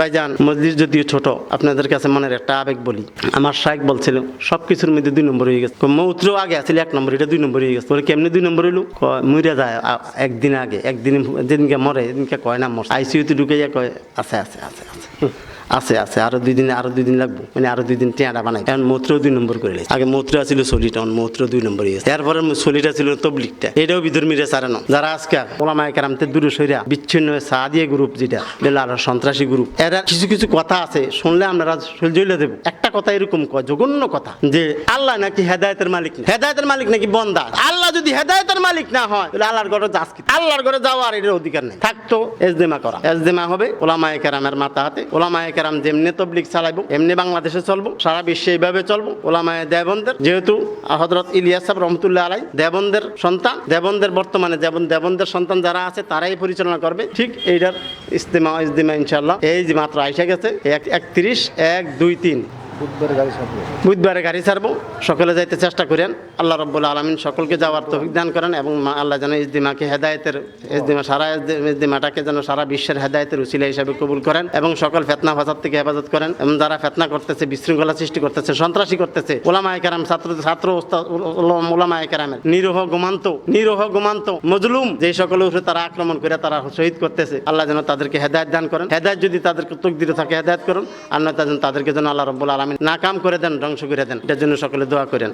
ভাইজান মসজিদ যদিও ছোট আপনাদের কাছে মনের একটা আবেগ বলি। আমার শাইক বলছিল সব কিছুর মধ্যে দুই নম্বর হয়ে গেছে। মৌত্র আগে আছিল এক নম্বর এটা দুই নম্বর হয়ে গেছে। বলে কেমনি দুই নম্বর হইল? মইরা যায় একদিন আগে একদিন যেদিনকে মরে এদিনকে কয় না মর আইসিউতে ঢুকে যায় কয় আছে আছে আছে আছে। আছে আছে আরও দুই দিন আরও দুই দিন লাগবো। মানে আরও দুই দিন টেঁড়া বানাই। এখন মৌত্র দুই নম্বর করে আগে মৌত্র ছিল সলিটা মৌত্র দুই নম্বর হয়ে গেছে। এরপরে সলিটা ছিল তবলিকটা এটাও বিধর্মীরা সারানো যারা আজকে ওলামায় কারামতে দূরে সইরা বিচ্ছিন্ন সাদিয়ে গ্রুপ যেটা বেলা আর সন্ত্রাসী গ্রুপ এরা কিছু কিছু কথা আছে, শুনলে আমরা সলজইলে দেবো। একটা কথা এরকম কয়, জঘন্য কথা, যে আল্লাহ নাকি হেদায়তের মালিক। হেদায়েতের মালিক নাকি বন্দা। আল্লাহ যদি হেদায়তের মালিক না হয়, তাহলে আল্লাহর ঘরে যাস আল্লাহর ঘরে যাওয়ার এর অধিকার নেই। থাকতো এজদেমা করা। এজদেমা হবে, ওলামায়ে কেরামের মাথা হাতে। ওলামায়ে কেরাম যেমনি তবলিক চালাইবো, এমনি বাংলাদেশে চলবো, সারা বিশ্বে এইভাবে চলবো। ওলামায়ে দেবন্দের, যেহেতু হজরত ইলিয়াস রহমতুল্লাহ আলাই, দেবন্দের সন্তান, দেবন্দের বর্তমানে দেবন দেবন্দের সন্তান যারা আছে, তারাই পরিচালনা করবে। ঠিক এইটার ইস্তেমা ইস্তেমা ইনশাল্লাহ এই মাত্র আইসা গেছে। এক একত্রিশ এক দুই তিন। বুধবারে গাড়ি ছাড়বো। সকলে যাইতে চেষ্টা করেন। আল্লাহ রব্বুল আলমিন সকলকে যাওয়ার তৌফিক দান করেন এবং আল্লাহ যেন ইজদিমাকে হেদায়তের ইজদিমা সারা ইজদিমাটাকে যেন সারা বিশ্বের হেদায়তের উসিলা হিসাবে কবুল করেন এবং সকল ফেতনা ফাসাদ থেকে হেফাজত করেন এবং যারা ফেতনা করতেছে, বিশৃঙ্খলা সৃষ্টি করতেছে, সন্ত্রাসী করতেছে ওলামায় কেরাম, ছাত্র ছাত্র ওলামায়ে কেরামের নিরহ গোমান্ত নিরহ গোমান্ত মজলুম যে সকলের উপরে তারা আক্রমণ করে তারা শহীদ করতেছে, আল্লাহ যেন তাদেরকে হেদায়ত দান করেন। হেদায়ত যদি তাদেরকে তকদিরে থাকে, হেদায়ত করুন। আর নয়তো যেন তাদেরকে যেন আল্লাহ রব্বুল আলমিন। নাকাম করে দেন ধ্বংস করে দেন। এটার জন্য সকলে দোয়া করেন।